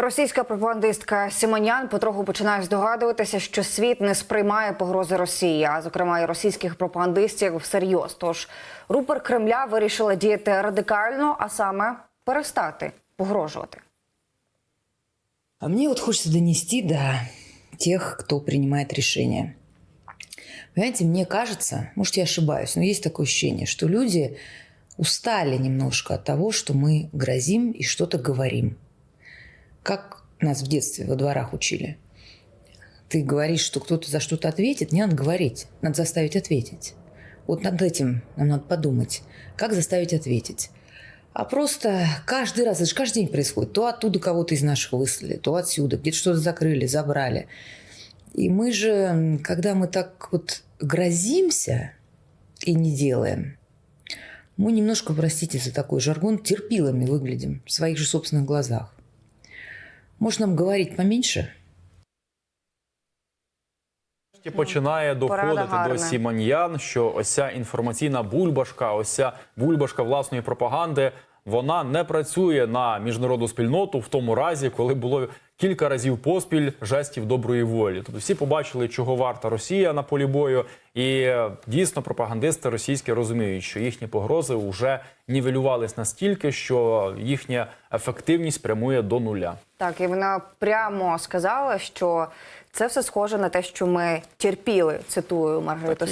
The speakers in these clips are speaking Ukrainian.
Російська пропагандистка Симонян потроху починає здогадуватися, що світ не сприймає погрози Росії, а зокрема і російських пропагандистів всерйоз. Тож рупор Кремля вирішила діяти радикально, а саме перестати погрожувати. А мне вот хочется донести до тех, кто принимает решения. Понимаете, мне кажется, может, я ошибаюсь, но есть такое ощущение, что люди устали немножко от того, что мы грозим и что-то говорим. Как нас в детстве во дворах учили. Ты говоришь, что кто-то за что-то ответит, не надо говорить, надо заставить ответить. Вот над этим нам надо подумать, как заставить ответить. А просто каждый раз, это же каждый день происходит. То оттуда кого-то из наших выслали, то отсюда, где-то что-то закрыли, забрали. И мы же, когда мы так вот грозимся и не делаем, мы немножко, простите за такой жаргон, терпилами выглядим в своих же собственных глазах. Может, нам говорить поменьше? Починає доходити до сіманьян, що ось ця інформаційна бульбашка, ось ця бульбашка власної пропаганди, вона не працює на міжнародну спільноту в тому разі, коли було кілька разів поспіль жестів доброї волі. Тобто всі побачили, чого варта Росія на полі бою, і е, дійсно пропагандисти російські розуміють, що їхні погрози вже нівелювались настільки, що їхня ефективність прямує до нуля. Так, і вона прямо сказала, що це все схоже на те, що ми терпіли. Цитую Маргариту Так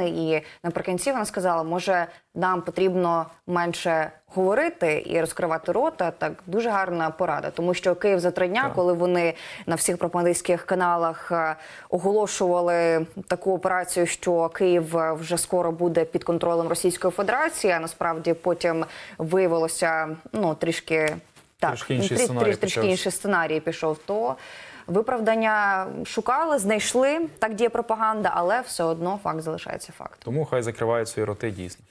і І наприкінці вона сказала, може нам потрібно менше говорити і розкривати рота. Так дуже гарна порада, тому що Київ за три дня, коли вони на всіх пропагандистських каналах е, оголошували таку операцію, що Київ е, вже скоро буде під контролем Російської Федерації. А насправді потім виявилося ну трішки. Так, Трішки інший трі- сценарій трі- трішки інший сценарій пішов. То виправдання шукали, знайшли, так діє пропаганда, але все одно факт залишається фактом. Тому хай закривають свої роти дійсно.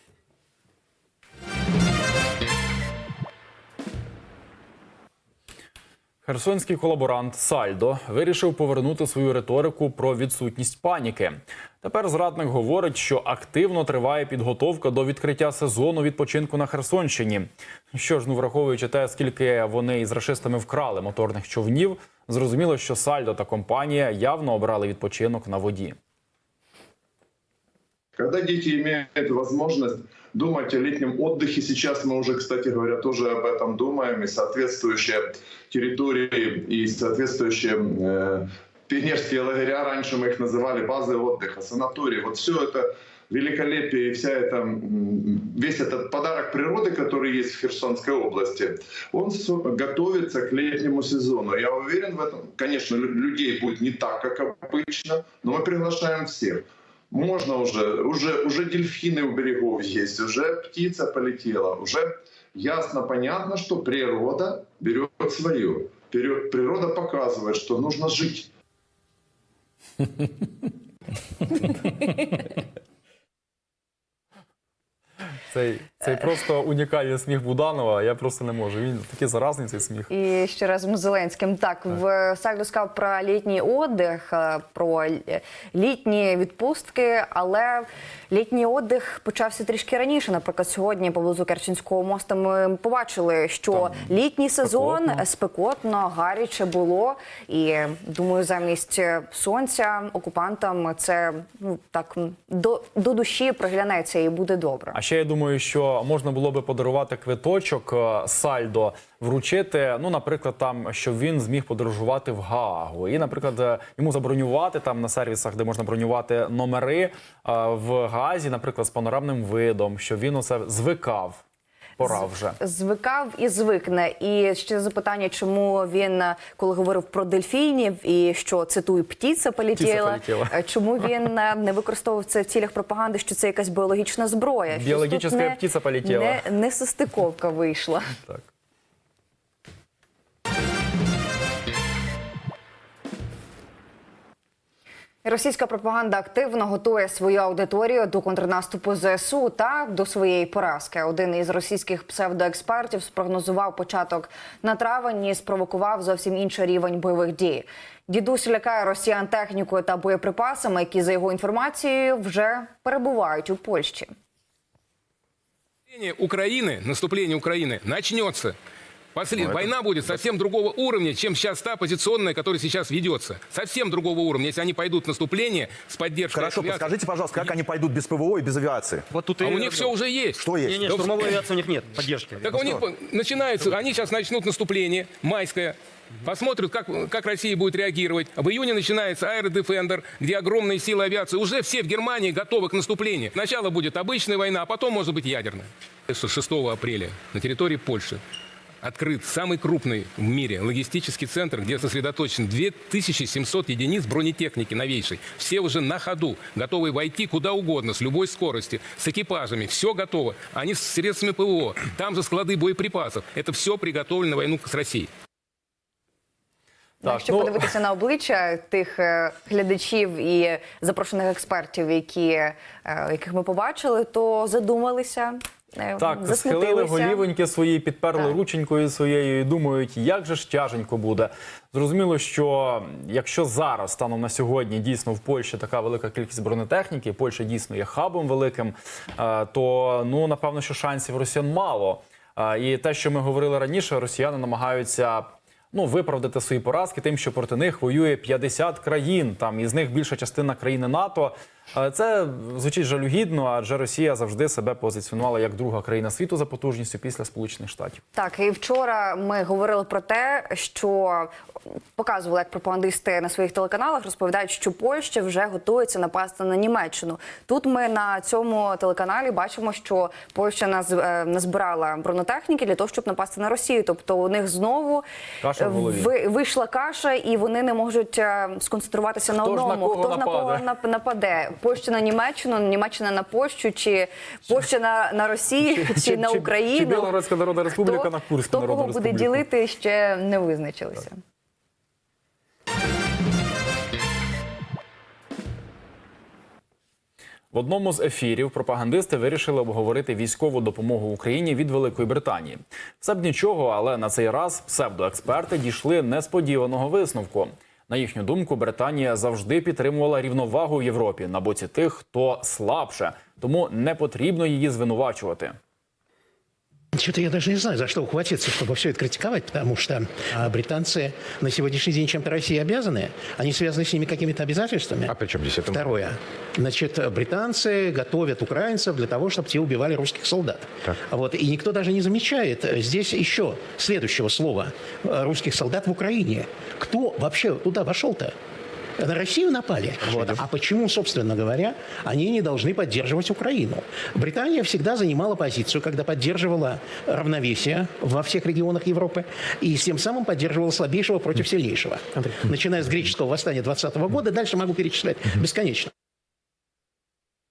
Херсонський колаборант Сальдо вирішив повернути свою риторику про відсутність паніки. Тепер зрадник говорить, що активно триває підготовка до відкриття сезону відпочинку на Херсонщині. Що ж, ну враховуючи те, скільки вони із рашистами вкрали моторних човнів, зрозуміло, що Сальдо та компанія явно обрали відпочинок на воді. Когда дети имеют возможность думать о летнем отдыхе, сейчас мы уже, кстати говоря, тоже об этом думаем, и соответствующие территории, и соответствующие э, пионерские лагеря, раньше мы их называли базы отдыха, санатории, вот все это великолепие и вся эта, весь этот подарок природы, который есть в Херсонской области, он готовится к летнему сезону. Я уверен в этом. Конечно, лю- людей будет не так, как обычно, но мы приглашаем всех. Можно уже, уже, уже дельфины у берегов есть, уже птица полетела, уже ясно, понятно, что природа берет свое. Природа показывает, что нужно жить. Цей просто унікальний сміх Буданова. Я просто не можу. Він такий заразний цей сміх. І ще раз з Зеленським. Так, в Сальдо сказав про літній отдих, е, про літні відпустки, але літній отдих почався трішки раніше. Наприклад, сьогодні поблизу Керченського мосту ми побачили, що Там літній сезон спекотно. спекотно, гаряче було. І думаю, замість сонця окупантам це ну так до, до душі приглянеться і буде добре. А ще я думаю, що можна було би подарувати квиточок е, Сальдо, вручити. Ну, наприклад, там щоб він зміг подорожувати в Гаагу, і, наприклад, е, йому забронювати там на сервісах, де можна бронювати номери е, в Газі, наприклад, з панорамним видом, щоб він усе звикав. Пора вже. звикав і звикне. І ще запитання, чому він, коли говорив про дельфінів, і що цитую птіця полетіла. е, чому він е, не використовував це в цілях пропаганди, що це якась біологічна зброя? Біологічна птиця полетіла. Не, не состиковка вийшла. Так. Російська пропаганда активно готує свою аудиторію до контрнаступу ЗСУ та до своєї поразки. Один із російських псевдоекспертів спрогнозував початок на травень і спровокував зовсім інший рівень бойових дій. Дідусь лякає росіян технікою та боєприпасами, які за його інформацією вже перебувають у Польщі. Украины, наступление Украины начнется Послед- Война будет совсем другого уровня, чем сейчас та позиционная, которая сейчас ведется. Совсем другого уровня, если они пойдут в наступление с поддержкой Хорошо, авиации. подскажите, пожалуйста, как они пойдут без ПВО и без авиации? Вот тут А и... у них все уже есть. Что есть? Не, не, штурмовой авиации у них нет поддержки. Так у них начинается, они сейчас начнут наступление, майское, посмотрят, как, как Россия будет реагировать. В июне начинается Аэродефендер, где огромные силы авиации. Уже все в Германии готовы к наступлению. Сначала будет обычная война, а потом может быть ядерная. 6 апреля на территории Польши открыт самый крупный в мире логистический центр, где сосредоточен 2700 единиц бронетехники новейшей. Все уже на ходу, готовы войти куда угодно, с любой скорости, с экипажами. Все готово. Они с средствами ПВО. Там же склады боеприпасов. Это все приготовлено на войну с Россией. Ну, Так, Якщо ну- подивитися на обличчя тих е, глядачів і запрошених експертів, які, е, яких ми побачили, то задумалися. е, Так, схилили голівоньки свої, підперли Так. рученькою своєю і думають, як же ж тяженько буде. Зрозуміло, що якщо зараз, станом на сьогодні, дійсно в Польщі така велика кількість бронетехніки, Польща дійсно є хабом великим, е, то ну напевно, що шансів росіян мало. Е, І те, що ми говорили раніше, росіяни намагаються. Ну, виправдати свої поразки тим, що проти них воює 50 країн, там із них більша частина країни НАТО. Е, Це звучить жалюгідно, адже Росія завжди себе позиціонувала як друга країна світу за потужністю після Сполучених Штатів. Так, і вчора ми говорили про те, що показували, як пропагандисти на своїх телеканалах розповідають, що Польща вже готується напасти на Німеччину. Тут ми на цьому телеканалі бачимо, що Польща наз- е, назбирала бронетехніки для того, щоб напасти на Росію. Тобто у них знову Каша в вийшла каша, і вони не можуть е, сконцентруватися на Хто ж на одному. кого Хто ж на кого нападе? Польща на Німеччину, Німеччина на Польщу, чи Польща на, на Росію, чи, чи- на Україну? чи Білгородська Народна Республіка хто, на Курську Хто кого буде ділити, ще не визначилися. В одному з ефірів пропагандисти вирішили обговорити військову допомогу Україні від Великої Британії. Все б нічого, але на цей раз псевдоексперти дійшли несподіваного висновку. На їхню думку, Британія завжди підтримувала рівновагу в Європі на боці тих, хто слабше, тому не потрібно її звинувачувати. Что-то я даже не знаю, за что ухватиться, чтобы все это критиковать, потому что а, британцы на сегодняшний день чем-то России обязаны. Они связаны с ними какими-то обязательствами. А при чем здесь это? Второе. Значит, британцы готовят украинцев для того, чтобы те убивали русских солдат. Вот. И никто даже не замечает э, здесь еще следующего слова э, русских солдат в Украине. Кто вообще туда вошел-то? На Россию напали. Вот. А почему, собственно говоря, они не должны поддерживать Украину? Британия всегда занимала позицию, когда поддерживала равновесие во всех регионах Европы и с тем самым поддерживала слабейшего против сильнейшего. Начиная с греческого восстания 20 года, дальше могу перечислять бесконечно.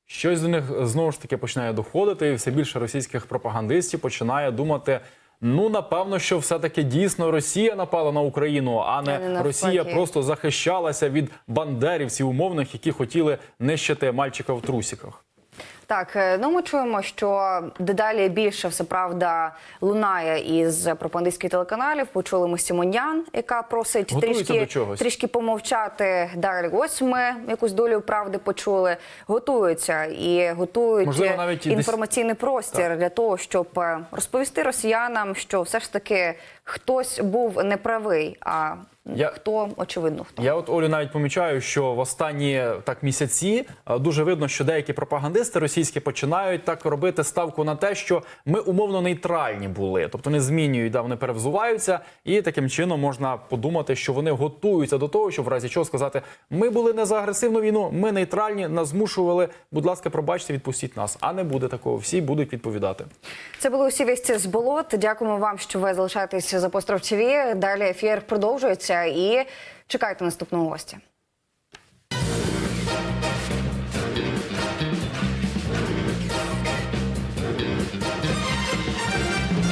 Щось до них знову ж таки починає доходити, і все більше російських пропагандистів починає думати. Ну, напевно, що все-таки дійсно Росія напала на Україну, а не не. Росія просто захищалася від бандерівців умовних, які хотіли нищити мальчика в трусіках. Так, е, ну ми чуємо, що дедалі більше все правда лунає із пропагандистських телеканалів. Почули ми Сімонян, яка просить Готуються до трішки, трішки помовчати. Далі ось ми якусь долю правди почули. Готуються і готують Можливо, навіть і десь- інформаційний простір для того, щоб е, розповісти росіянам, що все ж таки хтось був неправий, а Я- хто очевидно хто. Я от Олю навіть помічаю, що в останні так місяці е, дуже видно, що деякі пропагандисти російські починають так робити ставку на те, що ми умовно нейтральні були, тобто не змінюють, да, вони перевзуваються, і таким чином можна подумати, що вони готуються до того, щоб в разі чого сказати: ми були не за агресивну війну, ми нейтральні, нас змушували. Будь ласка, пробачте, відпустіть нас. А не буде такого. Всі будуть відповідати. Це були усі вісті з болот. Дякуємо вам, що ви залишаєтеся за Постров ТВ. Далі ефір продовжується і чекайте наступного гостя.